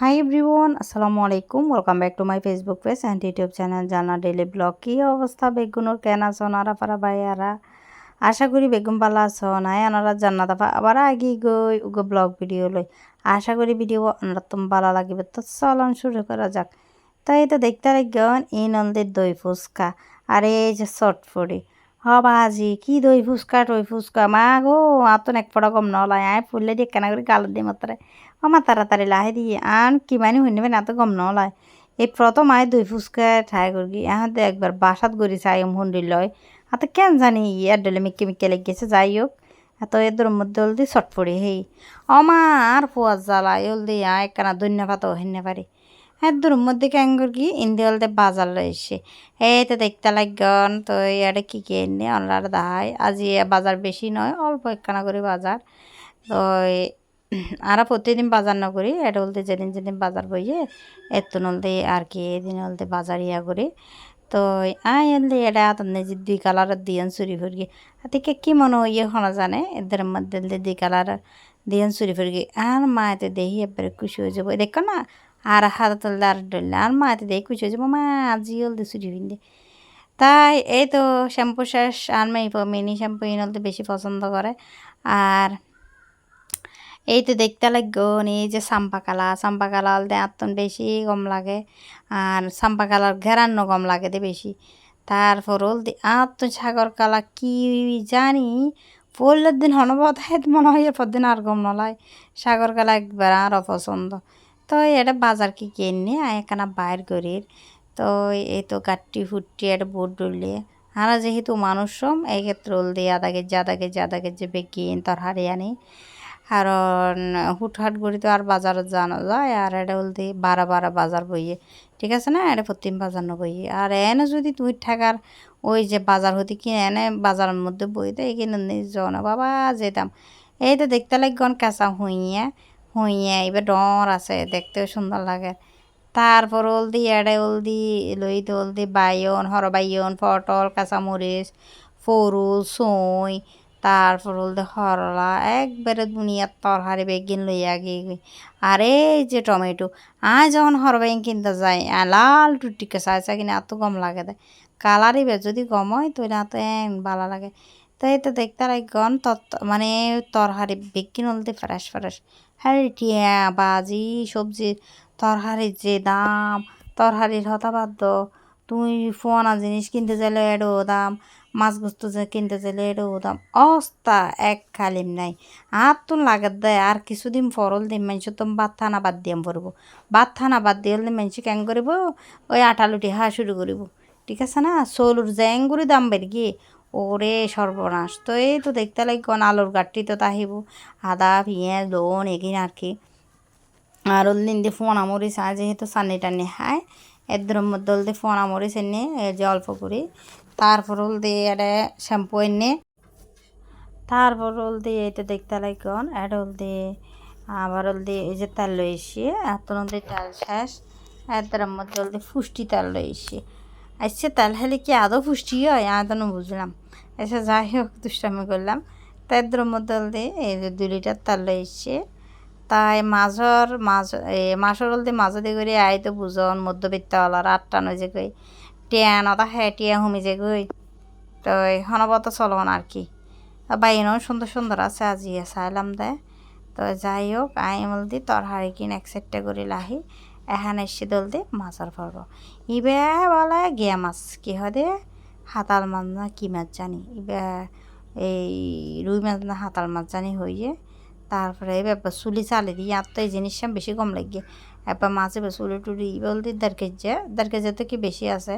High everyone আসসালামু আলাইকুম। Welcome back to my Facebook page and YouTube channel Jana daily vlog কী অবস্থা বেগুনোর? কেন আছো? নারা পারা ভাইয়ারা আশা করি বেগুন পালা আছো, নাই আনারা জান্নাত আবার আগে গই উগো ব্লগ ভিডিও লই। আশা করি ভিডিও আনারা তুমি ভালো লাগবে। তো চলন শুরু করা যাক। তাই তো দেখতে লাগবেন এই নন্দের দই ফুচকা। আর এই যে চটফড়ি হ বাজি কি দই ফুচকা, টই ফুচকা? মা গো, আতন এক ফটা কম নলায়। আয় ফুললে দিয়ে কেনা করে গালত দিয়ে মাত্রে আমার তাড়াতাড়ি লাহে দিয়ে আন কিমানি হইনি মানে এত গম নলায় এই প্রথম আয় দই ফুচকা ঠাই করি এখন একবার বাসাত গড়ি চাই হুন্ডি লয় হাতে কেন জানি ইয়ার ডলে মিক্কে মিক্কে লেগেছে যাই হোক এত এদের মধ্যে হলদি চটপড়ি হেই অমার পোয়া জ্বালা হলদি আয় কেনা ধন্যবাদ হেনে পারি এদুর মধ্যে ক্যাঙ্গুর কি ইন্দি হলদে বাজার লইছে এই তো দেখতে লাগন তো ইয়ারে কি কি এনে অনলার দাহাই আজি বাজার বেশি নয় অল্প একখানা করে বাজার তো আর প্রতিদিন বাজার না করি, এটা বলতে যেদিন যেদিন বাজার বইয়ে এত নলতে আর কি এদিন বলতে বাজার ইয়া করি। তো আই এনলে এটা আতনে যে দুই কালারের দিয়েন চুরি ফুরগি আতিকে কি মনে ইয়ে হনা জানে, এদের মধ্যে দুই কালারের দিয়েন চুরি ফুরগি আর মা এতে দেখি এবারে খুশি হয়ে যাব। দেখো না, আর হাত তুললে আর ডললে আর মা এতে দেখি খুশি হয়ে যাব, মা আজি হলদে চুরি ফিন্দে তাই এই তো শ্যাম্পু শেষ, আর মেয়ে মিনি শ্যাম্পু ইনলতে বেশি পছন্দ করে। আর এই তো দেখতে লাগন এই যে সাম্পা কালা। সাম্পা কালার দে আত্মন বেশি গম লাগে, আর সাম্পা কালার ঘেরানো গম লাগে দে বেশি। তারপর ওল দি আত্ম সাগর কালা, কি জানি পড়লের দিন হনবত মনে হয়, এরপর দিন আর গম নলায়। সাগর কালা একবার আর অপছন্দ। তো এটা বাজার কি কিনে এখানে বাইর করির। তো এই তো গাট্টি ফুটটি একটা বোট ডুললে। আর যেহেতু মানুষম এই ক্ষেত্রে ওল দিয়ে আদা কেজি আদা কেজি আদা বেগিন তোর হারিয়ে আনি কারণ হুটহাট করে তো আর বাজারত জানা যায়, আর এটা বলতে বারা বারা বাজার বইয়ে, ঠিক আছে না? এটা প্রতিম বাজার না বইয়ে। আর এনে যদি তুই থাকার ওই যে বাজার হতে কিনে এনে বাজারের মধ্যে বই তো এখানে না, বাবা, যেতাম। এই তো দেখতে লাগন কাঁচা হুইয়া হুইয়া এবার ডর আছে, দেখতেও সুন্দর লাগে। তারপর ওলদি এড়ে ওলদি লইতে ওলদি বাইয়ন, হরবাইয়ন, পটল, কাঁচামরিচ, ফরুল, সই তারপর হলদে হরলা, একবারে দুনিয়ার তরহারি বেগিন লইয়া গিয়ে আর যে টমেটো আয় যখন হরবাইন কিনতে যাই লাল টুটিকে চাই চাই কিনে এত গম লাগে দেয় কালারই বে, যদি গম হয় তাহলে এত এন ভালো লাগে। তো এই তো দেখতে গন তত মানে তরহারি বেগিন হলদে ফ্রেশ ফ্রেশ। হ্যাঁ টিয়া, বাজি সবজির তরহারির যে দাম, তরহারির হতাবাদ্য, তুই ফোনা জিনিস কিনতে চাইলে এডো দাম। মাছ বস্তু যে কিনতে চাইলে এডো দাম। অস্তা এক খালিম নাই। আর তো লাগাত দেয়, আর কিছুদিন ফরল দিম মানুষ তো বাদ থানা বাদ দিয়াম পড়ব। বাদ থানা বাদ দিয়ে হলে মানুষ কেন করিব? ওই আটালুটি হা শুরু করিব। ঠিক আছে না? চলুর জ্যাং করে দাম বের গিয়ে, ওরে সর্বনাশ। তো এই তো দেখতে লাগন আলুর গাঠটি তো তাহিব। আদা, পিঁয়াজ লোন এগিন আর কি আর দিন দিয়ে ফোন আমরিস আজ যেহেতু সানি টানি হায় এদের মধ্যে হলদে ফোন আমরিস এনে যে অল্প করে। তারপর হলদে এটা শ্যাম্পু এনে, তারপর হলদে এটা দেখতে লাগন এটা হলদে আবার হলদে এই যে তেল লইছি এত হলদে তেল শেষ, এদের মধ্যে হলদে ফুষ্টি তেল লইছি আচ্ছা তেল হেলে কি আদৌ ফুষ্টি হয়? আদৌ বুঝলাম। এসে যাই হোক, দুষ্টামি করলাম। তাদের মধ্যে হলদে এই যে দুই লিটার তেল লইছে তাই মাছর মাছ মাছর হলদি মাছ দিয়ে করে আই তো বুঝন মধ্যবিত্তওয়ালার আটটা নয় যে কই টিয়ান, অতা হ্যাঁ টিয়া হুমি যে গই। তো হনবত চলন আর কি। বাইনও সুন্দর সুন্দর আছে, আজি চাইলাম দে। তো যাই হোক, আই মলদি তরহারি কিন এক সেটটা করে লাহি। এখানে এসে দল দে মাছর পর্ব ইবে বলে গিয়া মাছ কি হয় দে? হাতাল মাছ না কি মাছ জানি? ইবে এই রুই মাছ না হাতাল মাছ জানি হইয়ে। তারপরে এবার চুলি চালে দিই আর তো এই জিনিসটা বেশি কম লাগে। এবার মাছে চুলি টুলি বলতে দিই দেড় কেজি তো কি বেশি আছে?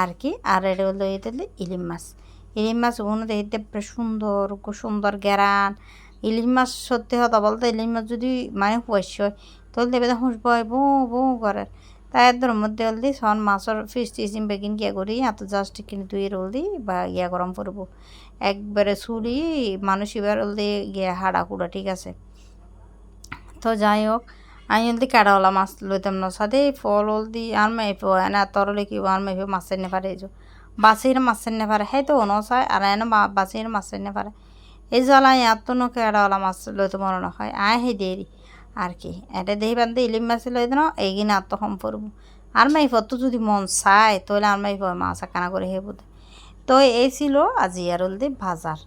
আর কি? আর এটা হলো এটা ইলিম মাছ। ইলিম মাছ ওখানে দেখতে সুন্দর সুন্দর গেরান। ইলিশ মাছ সত্যি হতো বলতে ইলিশ মাছ যদি মানে পয়সা হয়, তাহলে দেবে হুঁস বয় বউ বউ করে। তাই এর মধ্যে হলদি, সন, মাছের ফিস টিসিম বেগিন গিয়া করি। এত জাস্ট কিনে তুই রলদি বা ইয়া গরম করব। একবারে চুরি মানুষ এবার হলদি গিয়া হাড়া কুড়া, ঠিক আছে? তো যাই হোক, আমি হলদি কাটাওয়ালা মাছ লইতাম না। সাথে ফল হলদি, আর মাইফো এনে তরলে কি আর মাইফো মাছের নে পারে এই বাসির মাছের নে পারে হ্যাঁ তো অনো চায় আর এনে বাসির মাছের নে পারে এই জ্বালাই এত নো কেড়াওয়ালা মাছ লইতে মনে হয়। আয় হে দেরি। আর কি এটা দেহি বান্ধে ইলিম মাছ লই দিন এইগিনে আত্ম কম পড়ব আর মাই তো যদি মন চায় তাহলে আর মাই মাছ কানা করে হে বোধ। তো এই ছিল আজি আর দি বাজার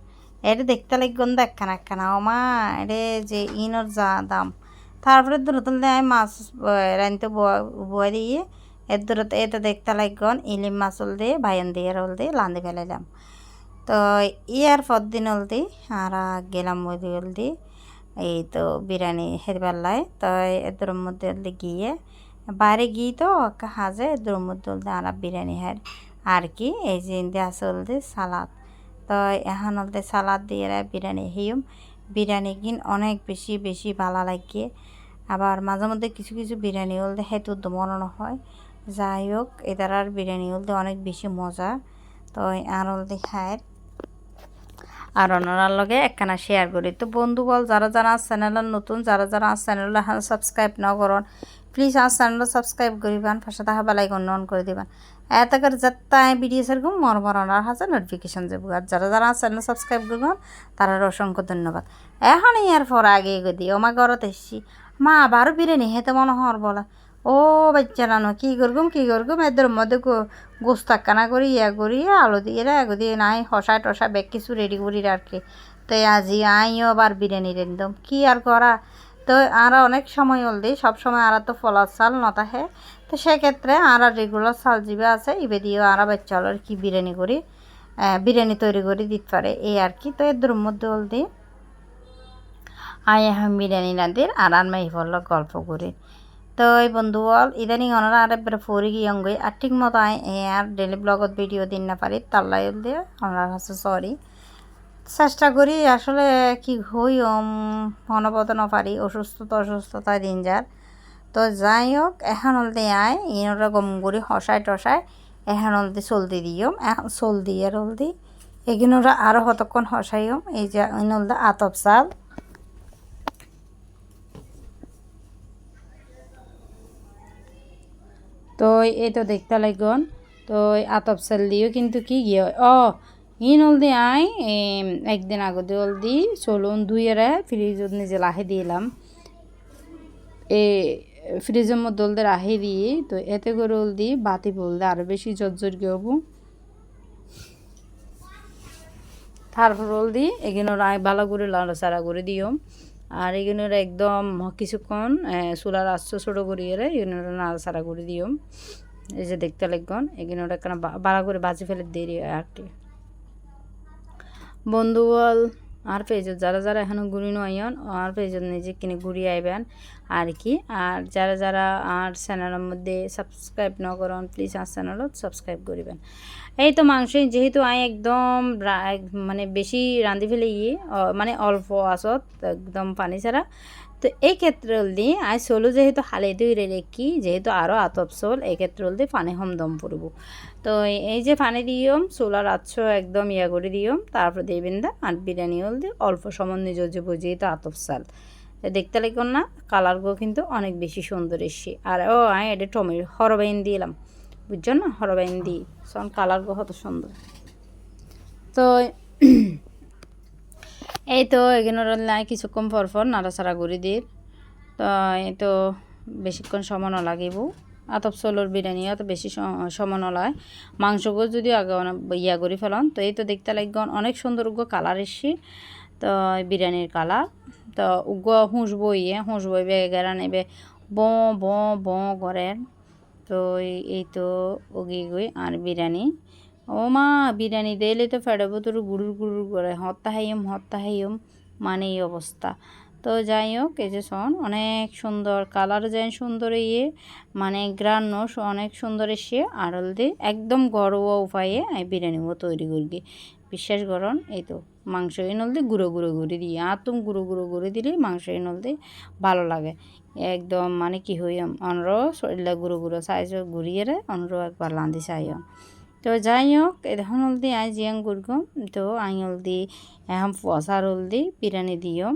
এটা দেখতে লাগবেন একখানা একখানা ও মা এটা যে ইনর যা দাম। তারপরে দূরে তুলতে আমি মাছ রাঁধতে বয়ে দিয়ে। এর দূরতে এটা দেখতে লাগবেন ইলিম মাছ হল দিয়ে ভাইয়ান দিয়ে হল দিয়ে লান্দি ফেলাইলাম তো ইয়ার পর দিন হল দি আর গেলাম ওই হল দি এই তো বিরিয়ানি হেরবেলায় তো এদের মধ্যে গিয়ে বাইরে গিয়ে তো হাজে এদের মধ্যে হলদি আর বিরিয়ানি হের। আর কি, এই যে ইন্দি আছে হলদি সালাদ। তো এখন হলদি সালাদ দিয়ে বিরিয়ানি হিম বিরিয়ানি কিন অনেক বেশি বেশি ভালো লাগে। আবার মাঝে মধ্যে কিছু কিছু বিরিয়ানি হলদি হেতু মনে হয়। যাই হোক এটার আর বিরিয়ানি হলদি অনেক বেশি মজা। তো আর হলদি খায় আর ওনার লগে একখানা শেয়ার করি। তো বন্ধু বল, যারা যারা চ্যানেলের নতুন, যারা যারা চ্যানেল সাবস্ক্রাইব না করন প্লিজ আমার চ্যানেল সাবস্ক্রাইব করিবান, পাশে থাকা বেলাইকন অন করে দিবেন। এত করে যাত্রা ভিডিও সেরকম মর মরনার হাতে নোটিফিকেশন যাব আর যারা যারা চ্যানেল সাবস্ক্রাইব করবেন, তারা অসংখ্য ধন্যবাদ। এখন ইয়ার পর আগে গদি ও মা ঘরত এসছি। মা আবারও বিরিয়ানি হেতে মনে হওয়ার বলা। ও বাচ্চারানো কী করগুম কী করগুম? এদের মধ্যে গোস্ত কানা করি, ইয়া করি, আলু দিয়ে এগো দিয়ে নাই হসায় টসা বেগ কিছু রেডি করি আর কি। তো আজি আইও আবার বিরিয়ানি রেন্দম। কি আর করা? তো আর অনেক সময় হল দিই সবসময় আর তো ফলার চাল নতাহে তো সেক্ষেত্রে আর রেগুলার চাল জিবে আছে, ইবে দিয়েও আর বাচ্চা কি বিরিয়ানি করি বিরিয়ানি তৈরি করে দিতে পারে এই আর কি। তো এর মধ্যে হল দিই আই এখন বিরিয়ানি রাঁধির আর আর মাই গল্প করি। তো বন্ধু বল ইদানিং ওনারা আর একবার ফরি গিয়ে আর ঠিক মতো আর ডেলি ব্লগত ভিডিও দিন না পারি তাল্লাই দিয়ে ওনার কাছে সরি চেষ্টা করি আসলে কি হই মনোবত না পারি অসুস্থতা অসুস্থতায় দিন যার তো যাই হোক এখন হলতে আয় ইনরা গম করি হসায় টসায় এখন হলতে চলতে দিও এখন চল দিয়ে আর হলদি এগুলোরা আরও কতক্ষণ হসাইম এই যে ইন হলদে আতপ চাল। তো এই তো দেখতে লাগন তো আতপ চাল দিও কিন্তু কি গিয়ে ও ইন হলদি আই একদিন আগতে হলদি চলুন ধুইয়েরা ফ্রিজত নিজে লাহে দিলাম এ ফ্রিজের মধ্যে হলদে রাহে দিয়ে তো এতে করে হলদি বাতি বলদে আরও বেশি জর্জর হব? তারপর এগুলো রায় ভালো করে লাড়াচাড়া করে দিও আর এগুলোর একদম কিছুক্ষণ চুলার আস্ত ছোটো করিয়ে এগুলো নাড়াচাড়া করে দিও। এই যে দেখতে লাগবেন এগুলো একটা বাড়া করে বাজি ফেলে দেরি আর কি। বন্ধু বল আর পেজত যারা যারা এখনও ঘুরি নয়ন আর পেজত নিজে কিনে ঘুরি আইবেন, আর কি। আর যারা যারা আর চ্যানেলের মধ্যে সাবস্ক্রাইব ন করেন প্লিজ আর চ্যানেলত সাবস্ক্রাইব করিবেন। এই তো মাংস, যেহেতু আই একদম মানে বেশি রাঁধি ফেলে ইয়ে মানে অল্প আসত, একদম পানি ছাড়া তো এই ক্ষেত্রে দি আই চলো যেহেতু হালে দইরে রেখি যেহেতু আরও আতপ চল এই ক্ষেত্রে দি পানি হম দম পড়ব। তো এই যে পানি দিয়ম চুলার আচ্ছ একদম ইয়া করে দিয়ম তারপর দেবেন দা আর বিরিয়ানি হল দিয়ে অল্প সময় নিজ যেহেতু আতপ চাল দেখতে লাগবেন না কালারগুলো কিন্তু অনেক বেশি সুন্দর এসছে। আর ও আই এটা টমেটো হরবাইন দিলাম। বুঝছ না? হরবাইন দিই। কালার কালারগুলো কত সুন্দর। তো এই তো এখানে নাই কিছুক্ষণ পর পর নাড়াচাড়া করে দিই তো এই তো বেশিক্ষণ সময় লাগিব আতপ চলোর বিরিয়ানি, অত বেশি সময় নলায় মাংসগুলো যদি আগে ইয়া করে ফেলন তো এই তো দেখতে লাগবে অনেক সুন্দর উগ্র কালার এসছি। তো বিরিয়ানির কালার। তো উগ্র হুঁস বইয়ে হুঁস বই বেগে গেরা নেবে। ব ব ব করেন তো এই তো ওগি গই আর বিরিয়ানি। ও মা বিরিয়ানি দিলে তো ফেডাবো তোর গুড়ুর গুড়ুর করে। হত্যা হাইম হত্যা হাইম মানে এই অবস্থা। তো যাই হোক, এই যে শোন, অনেক সুন্দর কালার যায় সুন্দর ইয়ে মানে গ্রান্ন অনেক সুন্দর এসে আর হলদি একদম ঘরোয়া উপায়ে আমি বিরিয়ানিও তৈরি করি বিশ্বাস করুন এই তো মাংস নলদি গুঁড়ো গুঁড়ো করে দিই। আর তুমি গুঁড়ো গুঁড়ো করে দিলে মাংস নলদি ভালো লাগে। একদম মানে কি হই অনর শরীরটা গুঁড়ো গুঁড়ো সাইজ ঘুরিয়ে রে অনর একবার লাঁধি চাই তো যাই হোক এখন হলদি, আই জিয়াং গুরগম তো আই হলদি এখন পয়সার হলদি, বিরিয়ানি দিও।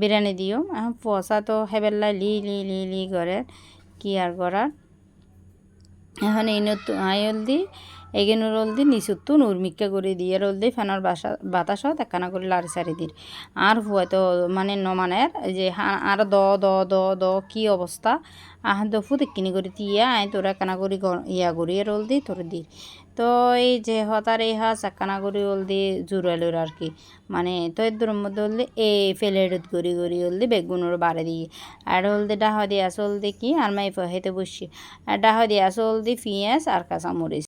বিরিয়ানি দিও। এখন পয়সা তো হেবেল্লা লি লি লি লি করে। কি আর করার? এখন এই নতুন আই হলদি এগেন রোল দি নিচুত্তু নূর মিক্কা করে দিয়ে রোল দি ফেনার বাসা বাতাসত একখানা করে লাড়ি সারি দির। আর হয়তো মানে নমানের যে আর দ দ দ দ, কি অবস্থা? আহ, দ ফুদ কিনি করে দিয়া আই তোরা একখানা করি ইয়া করিয়ে রোল দি তোর দি তো এই যে হতার এই হাস একখানা করি ওল দি জুড়ালোর আর কি। মানে তো এর মধ্যে হলদি এ ফেলেডত করি করি হলদি বেগুনের বাড়ে দিয়ে। আর হলদি ডাহ দিয়ে আসল দি কি, আর মাই হেতে বসি। আর ডাহ দিয়ে আসল দি পিঁয়াজ আর কাঁচামরিচ